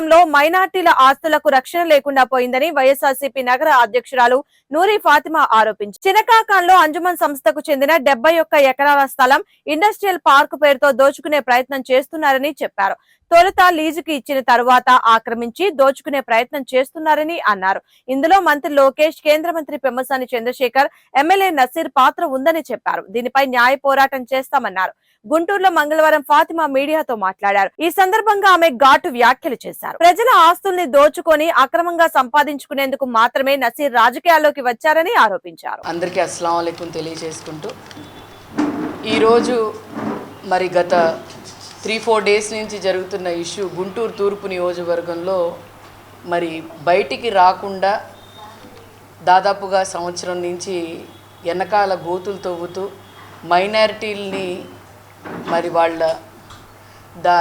ప్రభుత్వంలో మైనార్టీల ఆస్తులకు రక్షణ లేకుండా పోయిందని వైఎస్ఆర్సీపీ నగర అధ్యక్షురాలు నూరి ఫాతిమా ఆరోపించారు. చినకాకాన్లో అంజుమన్ సంస్థకు చెందిన డెబ్బై ఒక్క ఎకరాల స్థలం ఇండస్ట్రియల్ పార్క్ పేరుతో దోచుకునే ప్రయత్నం చేస్తున్నారని చెప్పారు. తొలుత లీజుకి ఇచ్చిన తరువాత ఆక్రమించి దోచుకునే ప్రయత్నం చేస్తున్నారని అన్నారు. ఇందులో మంత్రి లోకేష్ కేంద్ర మంత్రి పెమ్మసాని చంద్రశేఖర్ ఎమ్మెల్యే నసీర్ పాత్ర ఉందని చెప్పారు. దీనిపై న్యాయ పోరాటం చేస్తామన్నారు. గుంటూరులో మంగళవారం ఫాతిమా మీడియాతో మాట్లాడారు. ఈ సందర్భంగా ఆమె ఘాటు వ్యాఖ్యలు చేశారు. ప్రజల ఆస్తుల్ని దోచుకొని అక్రమంగా సంపాదించుకునేందుకు మాత్రమే నసీర్ రాజకీయాల్లోకి వచ్చారని ఆరోపించారు. అందరికీ అస్సలం తెలియజేసుకుంటూ ఈరోజు మరి గత త్రీ ఫోర్ డేస్ నుంచి జరుగుతున్న ఇష్యూ గుంటూరు తూర్పు నియోజకవర్గంలో మరి బయటికి రాకుండా దాదాపుగా సంవత్సరం నుంచి వెనకాల గోతులు తవ్వుతూ మైనారిటీల్ని మరి వాళ్ళ దా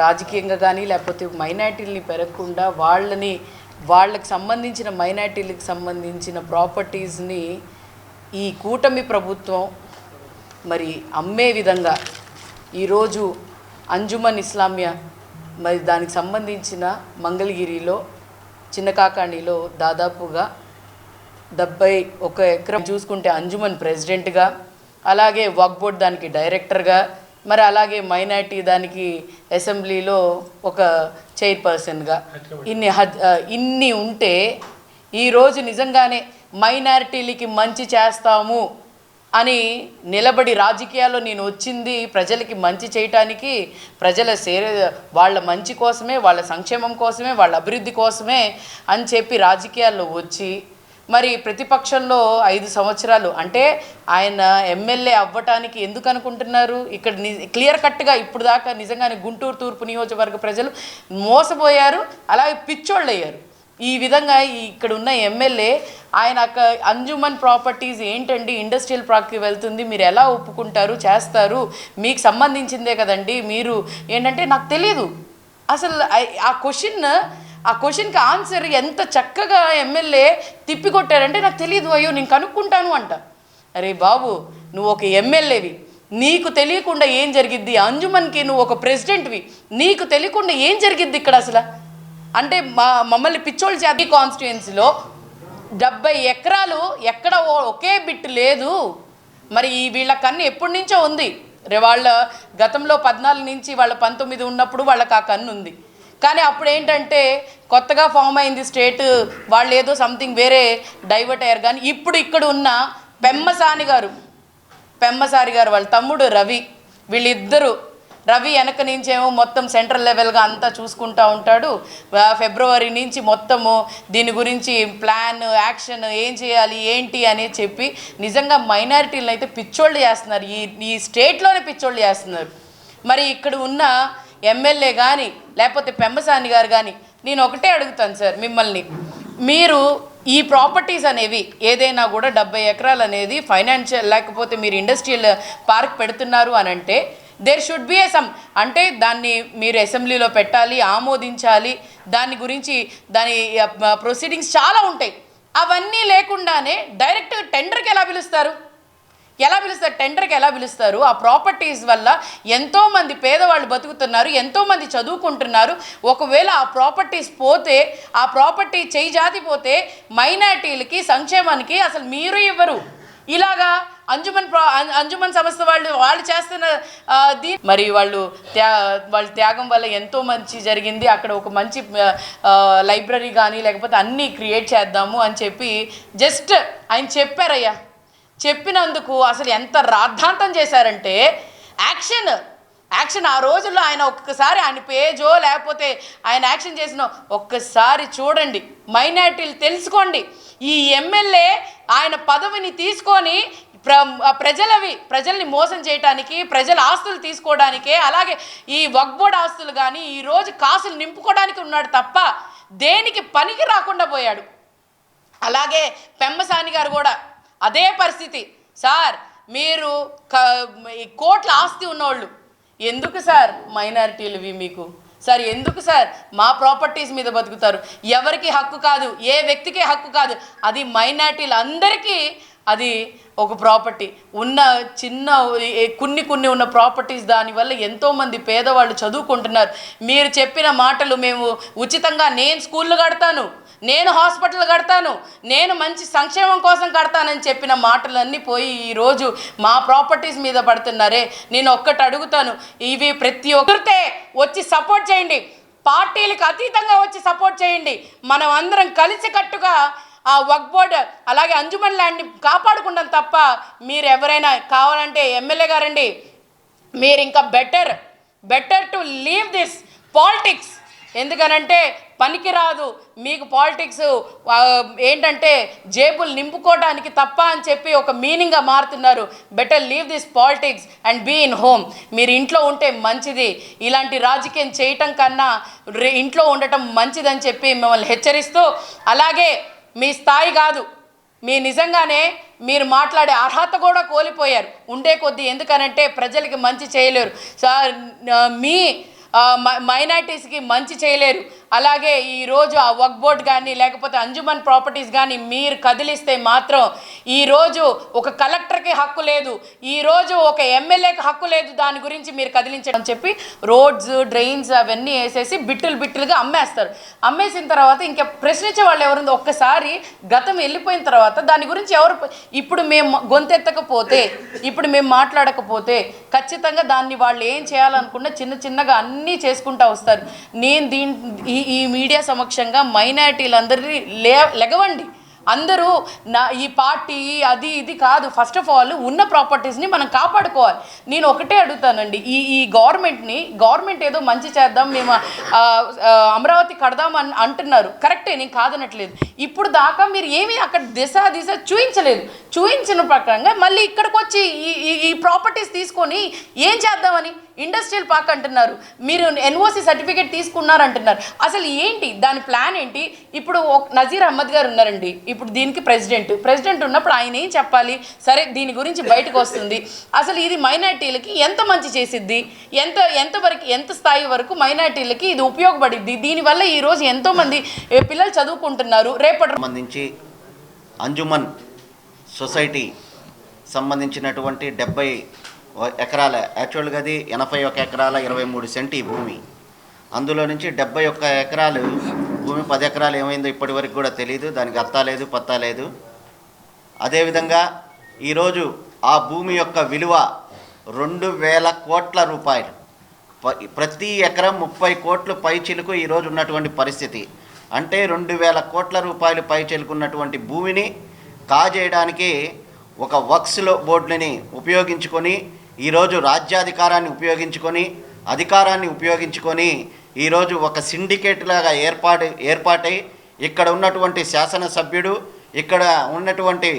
రాజకీయంగా కానీ లేకపోతే మైనార్టీలని పెరగకుండా వాళ్ళని వాళ్ళకి సంబంధించిన మైనార్టీలకు సంబంధించిన ప్రాపర్టీస్ని ఈ కూటమి ప్రభుత్వం మరి అమ్మే విధంగా ఈరోజు అంజుమన్ ఇస్లామియా మరి దానికి సంబంధించిన మంగళగిరిలో చిన్నకాకాణిలో దాదాపుగా డెబ్బై ఒక ఎకరం చూసుకుంటే అంజుమన్ ప్రెసిడెంట్గా అలాగే వక్ బోర్డ్ దానికి డైరెక్టర్గా మరి అలాగే మైనార్టీ దానికి అసెంబ్లీలో ఒక చైర్పర్సన్గా. ఇన్ని ఇన్ని ఉంటే ఈరోజు నిజంగానే మైనారిటీలకి మంచి చేస్తాము. అని నిలబడి రాజకీయాల్లో నేను వచ్చింది ప్రజలకి మంచి చేయటానికి ప్రజల సేర వాళ్ళ మంచి కోసమే వాళ్ళ సంక్షేమం కోసమే వాళ్ళ అభివృద్ధి కోసమే అని చెప్పి రాజకీయాల్లో వచ్చి మరి ప్రతిపక్షంలో ఐదు సంవత్సరాలు అంటే ఆయన ఎమ్మెల్యే అవ్వటానికి ఎందుకు అనుకుంటున్నారు? ఇక్కడ క్లియర్ కట్గా ఇప్పుడు దాకా నిజంగానే గుంటూరు తూర్పు నియోజకవర్గ ప్రజలు మోసపోయారు అలాగే పిచ్చోళ్ళు అయ్యారు ఈ విధంగా ఇక్కడ ఉన్న ఎమ్మెల్యే ఆయన అక్క అంజుమన్ ప్రాపర్టీస్ ఏంటండి? ఇండస్ట్రియల్ ప్రాక్కి వెళ్తుంది. మీరు ఎలా ఒప్పుకుంటారు? చేస్తారు? మీకు సంబంధించిందే కదండి. మీరు ఏంటంటే నాకు తెలియదు అసలు ఆ క్వశ్చన్ ఆ క్వశ్చన్కి ఆన్సర్ ఎంత చక్కగా ఎమ్మెల్యే తిప్పికొట్టారంటే నాకు తెలియదు అయ్యో నేను కనుక్కుంటాను అంట. అరే బాబు నువ్వు ఒక ఎమ్మెల్యేవి. నీకు తెలియకుండా ఏం జరిగిద్ది? అంజుమన్కి నువ్వు ఒక ప్రెసిడెంట్వి నీకు తెలియకుండా ఏం జరిగిద్ది ఇక్కడ అసలు? అంటే మా మమ్మల్ని పిచ్చోళ్ళు చేతి కాన్స్టిట్యుయెన్సీలో డెబ్బై ఎకరాలు ఎక్కడ ఓ- ఒకే బిట్ లేదు. మరి ఈ వీళ్ళ కన్ను ఎప్పటి నుంచో ఉంది. రే వాళ్ళ గతంలో పద్నాలుగు నుంచి వాళ్ళ పంతొమ్మిది ఉన్నప్పుడు వాళ్ళకి ఆ కన్ను ఉంది. కానీ అప్పుడు ఏంటంటే కొత్తగా ఫామ్ అయింది స్టేట్ వాళ్ళు ఏదో సంథింగ్ వేరే డైవర్ట్ అయ్యారు. కానీ ఇప్పుడు ఇక్కడ ఉన్న పెమ్మసాని గారు పెమ్మసారి గారు వాళ్ళ తమ్ముడు రవి వీళ్ళిద్దరూ రవి వెనక నుంచేమో మొత్తం సెంట్రల్ లెవెల్గా అంతా చూసుకుంటా ఉంటాడు. ఫిబ్రవరి నుంచి మొత్తము దీని గురించి ప్లాన్ యాక్షన్ ఏం చేయాలి ఏంటి అని చెప్పి నిజంగా మైనారిటీలను అయితే పిచ్చోళ్ళు చేస్తున్నారు. ఈ ఈ స్టేట్లోనే పిచ్చోళ్ళు చేస్తున్నారు. మరి ఇక్కడ ఉన్న ఎమ్మెల్యే కానీ లేకపోతే పెమ్మసాని గారు కానీ నేను ఒకటే అడుగుతాను సార్ మిమ్మల్ని. మీరు ఈ ప్రాపర్టీస్ అనేవి ఏదైనా కూడా డెబ్బై ఎకరాలు అనేది ఫైనాన్షియల్ లేకపోతే మీరు ఇండస్ట్రియల్ పార్క్ పెడుతున్నారు అని అంటే there should be a some అంటే దాన్ని మీరు అసెంబ్లీలో పెట్టాలి ఆమోదించాలి. దాని గురించి దాని ప్రొసీడింగ్స్ చాలా ఉంటాయి. అవన్నీ లేకుండానే డైరెక్ట్ టెండర్కి ఎలా పిలుస్తారు? ఎలా పిలుస్తారు? టెండర్కి ఎలా పిలుస్తారు? ఆ ప్రాపర్టీస్ వల్ల ఎంతోమంది పేదవాళ్ళు బతుకుతున్నారు ఎంతోమంది చదువుకుంటున్నారు. ఒకవేళ ఆ ప్రాపర్టీస్ పోతే ఆ ప్రాపర్టీ చేయి జాతి పోతే మైనార్టీలకి సంక్షేమానికి అసలు మీరు ఇవ్వరు. ఇలాగా అంజుమన్ ప్రా అంజుమన్ సంస్థ వాళ్ళు వాళ్ళు చేస్తున్న దీని మరి వాళ్ళు త్యా వాళ్ళ త్యాగం వల్ల ఎంతో మంచి జరిగింది. అక్కడ ఒక మంచి లైబ్రరీ కానీ లేకపోతే అన్నీ క్రియేట్ చేద్దాము అని చెప్పి జస్ట్ ఆయన చెప్పారయ్యా. చెప్పినందుకు అసలు ఎంత రాద్ధాంతం చేశారంటే యాక్షన్ యాక్షన్ ఆ రోజుల్లో ఆయన ఒక్కసారి ఆయన పేజో లేకపోతే ఆయన యాక్షన్ చేసిన ఒక్కసారి చూడండి. మైనార్టీలు తెలుసుకోండి. ఈ ఎమ్మెల్యే ఆయన పదవిని తీసుకొని ప్ర ప్రజలవి ప్రజల్ని మోసం చేయటానికి ప్రజల ఆస్తులు తీసుకోవడానికే అలాగే ఈ వగ్బోర్డ్ ఆస్తులు కానీ ఈరోజు కాసులు నింపుకోవడానికి ఉన్నాడు తప్ప దేనికి పనికి రాకుండా పోయాడు. అలాగే పెమ్మసాని గారు కూడా అదే పరిస్థితి. సార్ మీరు క- ఈ కోట్ల ఆస్తి ఉన్నవాళ్ళు ఎందుకు సార్ మైనారిటీలువి మీకు? సార్ ఎందుకు సార్ మా ప్రాపర్టీస్ మీద బతుకుతారు? ఎవరికి హక్కు కాదు ఏ వ్యక్తికి హక్కు కాదు. అది మైనారిటీలు అందరికీ అది ఒక ప్రాపర్టీ ఉన్న చిన్న కొన్ని కొన్ని ఉన్న ప్రాపర్టీస్ దానివల్ల ఎంతోమంది పేదవాళ్ళు చదువుకుంటున్నారు. మీరు చెప్పిన మాటలు మేము ఉచితంగా నేను స్కూళ్ళు కడతాను నేను హాస్పిటల్ కడతాను నేను మంచి సంక్షేమం కోసం కడతానని చెప్పిన మాటలన్నీ పోయి ఈరోజు మా ప్రాపర్టీస్ మీద పడుతున్నారే. నేను ఒక్కటి అడుగుతాను ఇవి ప్రతి ఒక్కరితే వచ్చి సపోర్ట్ చేయండి. పార్టీలకు అతీతంగా వచ్చి సపోర్ట్ చేయండి. మనం అందరం కలిసికట్టుగా ఆ వక్ బోర్డ్ అలాగే అంజుమన్ ల్యాండ్ని కాపాడుకుంటాం తప్ప మీరు ఎవరైనా కావాలంటే ఎమ్మెల్యే గారండి. మీరు ఇంకా better better to leave this politics. ఎందుకనంటే పనికిరాదు మీకు పాలిటిక్స్ ఏంటంటే జేబులు నింపుకోవడానికి తప్ప అని చెప్పి ఒక మీనింగ్గా మారుతున్నారు. Better leave this politics and be in home. మీరు ఇంట్లో ఉంటే మంచిది. ఇలాంటి రాజకీయం చేయటం కన్నా ఇంట్లో ఉండటం మంచిదని చెప్పి మిమ్మల్ని హెచ్చరిస్తూ అలాగే మీ స్థాయి కాదు. మీ నిజంగానే మీరు మాట్లాడే అర్హత కూడా కోల్పోయారు. ఉండే కొద్దీ ఎందుకనంటే ప్రజలకి మంచి చేయలేరు. సార్ మీ మైనార్టీస్కి మంచి చేయలేరు. అలాగే ఈరోజు ఆ వర్క్ బోర్డ్ కానీ లేకపోతే అంజుమన్ ప్రాపర్టీస్ కానీ మీరు కదిలిస్తే మాత్రం ఈరోజు ఒక కలెక్టర్కి హక్కు లేదు. ఈరోజు ఒక ఎమ్మెల్యేకి హక్కు లేదు దాని గురించి మీరు కదిలించడం చెప్పి రోడ్స్ డ్రైన్స్ అవన్నీ వేసేసి బిట్టులు బిట్టులుగా అమ్మేస్తారు. అమ్మేసిన తర్వాత ఇంకా ప్రశ్నించే వాళ్ళు ఎవరుందో? ఒక్కసారి గతం వెళ్ళిపోయిన తర్వాత దాని గురించి ఎవరు ఇప్పుడు మేము గొంతెత్తకపోతే ఇప్పుడు మేము మాట్లాడకపోతే ఖచ్చితంగా దాన్ని వాళ్ళు ఏం చేయాలనుకున్నా చిన్న చిన్నగా అన్నీ చేసుకుంటా వస్తారు. నేను దీని ఈ మీడియా సమక్షంగా మైనార్టీలందరినీ లే లెగవండి. అందరూ నా ఈ పార్టీ అది ఇది కాదు. ఫస్ట్ ఆఫ్ ఆల్ ఉన్న ప్రాపర్టీస్ని మనం కాపాడుకోవాలి. నేను ఒకటే అడుగుతానండి. ఈ ఈ గవర్నమెంట్ని గవర్నమెంట్ ఏదో మంచి చేద్దాం మేము అమరావతి కడదాం అని అంటున్నారు. కరెక్టే నేను కాదనట్లేదు. ఇప్పుడు దాకా మీరు ఏమీ అక్కడ దిశ దిశ చూయించలేదు. చూయించిన ప్రకారంగా మళ్ళీ ఇక్కడికి వచ్చి ఈ ఈ- ఈ ప్రాపర్టీస్ తీసుకొని ఏం చేద్దామని? ఇండస్ట్రియల్ పార్క్ అంటున్నారు. మీరు ఎన్ఓసి సర్టిఫికేట్ తీసుకున్నారు అంటున్నారు అసలు ఏంటి? దాని ప్లాన్ ఏంటి? ఇప్పుడు నజీర్ అహ్మద్ గారు ఉన్నారండి. ఇప్పుడు దీనికి ప్రెసిడెంట్. ప్రెసిడెంట్ ఉన్నప్పుడు ఆయన ఏం చెప్పాలి? సరే దీని గురించి బయటకు వస్తుంది. అసలు ఇది మైనార్టీలకి ఎంత మంచి చేసిద్ది? ఎంత ఎంత వరకు ఎంత స్థాయి వరకు మైనార్టీలకి ఇది ఉపయోగపడిద్ది? దీనివల్ల ఈరోజు ఎంతోమంది పిల్లలు చదువుకుంటున్నారు. రేపటి సంబంధించి అంజుమన్ సొసైటీ సంబంధించినటువంటి డెబ్బై ఎకరాల యాక్చువల్గా అది ఎనభై ఒక ఎకరాల ఇరవై మూడు సెంటి భూమి. అందులో నుంచి డెబ్బై ఒక్క ఎకరాలు భూమి పది ఎకరాలు ఏమైందో ఇప్పటి వరకు కూడా తెలియదు దానికి అత్తా లేదు పత్తా లేదు. అదేవిధంగా ఈరోజు ఆ భూమి యొక్క విలువ రెండు వేల కోట్ల రూపాయలు. ప్రతి ఎకరం ముప్పై కోట్లు పై చిలుకు ఈరోజు ఉన్నటువంటి పరిస్థితి. అంటే రెండు వేల కోట్ల రూపాయలు పై చిలుకున్నటువంటి భూమిని కాజేయడానికి ఒక వక్స్లో బోర్డుని ఉపయోగించుకొని ఈరోజు రాజ్యాధికారాన్ని ఉపయోగించుకొని అధికారాన్ని ఉపయోగించుకొని ఈరోజు ఒక సిండికేట్ లాగా ఏర్పాటు ఏర్పాటై ఇక్కడ ఉన్నటువంటి శాసనసభ్యుడు ఇక్కడ ఉన్నటువంటి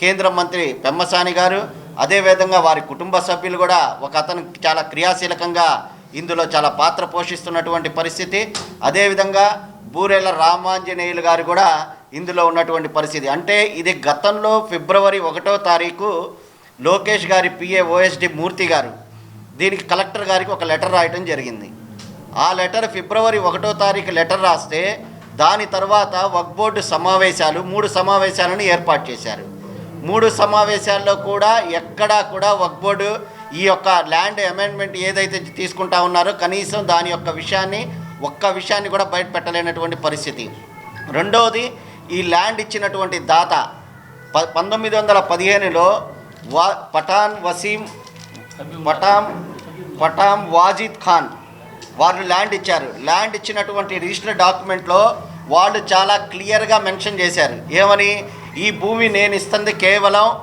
కేంద్ర మంత్రి పెమ్మసాని గారు అదేవిధంగా వారి కుటుంబ సభ్యులు కూడా ఒక అతను చాలా క్రియాశీలకంగా ఇందులో చాలా పాత్ర పోషిస్తున్నటువంటి పరిస్థితి. అదేవిధంగా బూరెల రామాంజనేయులు గారు కూడా ఇందులో ఉన్నటువంటి పరిస్థితి. అంటే ఇది గతంలో ఫిబ్రవరి ఒకటో తారీఖు లోకేష్ గారి పిఏ ఓఎస్డి మూర్తి గారు దీనికి కలెక్టర్ గారికి ఒక లెటర్ రాయటం జరిగింది. ఆ లెటర్ ఫిబ్రవరి ఒకటో తారీఖు లెటర్ రాస్తే దాని తర్వాత వక్ బోర్డు సమావేశాలు మూడు సమావేశాలను ఏర్పాటు చేశారు. మూడు సమావేశాల్లో కూడా ఎక్కడా కూడా వక్ బోర్డు ఈ యొక్క ల్యాండ్ అమెండ్మెంట్ ఏదైతే తీసుకుంటా ఉన్నారో కనీసం దాని యొక్క విషయాన్ని ఒక్క విషయాన్ని కూడా బయట పెట్టలేనటువంటి పరిస్థితి. రెండవది ఈ ల్యాండ్ ఇచ్చినటువంటి దాత ప పంతొమ్మిది వందల పదిహేనులో వా పఠాన్ వసీం పటాం పటాం వాజిద్ ఖాన్. వాళ్ళు ల్యాండ్ ఇచ్చారు. ల్యాండ్ ఇచ్చినటువంటి రిజిస్టర్ డాక్యుమెంట్లో వాళ్ళు చాలా క్లియర్గా మెన్షన్ చేశారు. ఏమని? ఈ భూమి నేను ఇస్తుంది కేవలం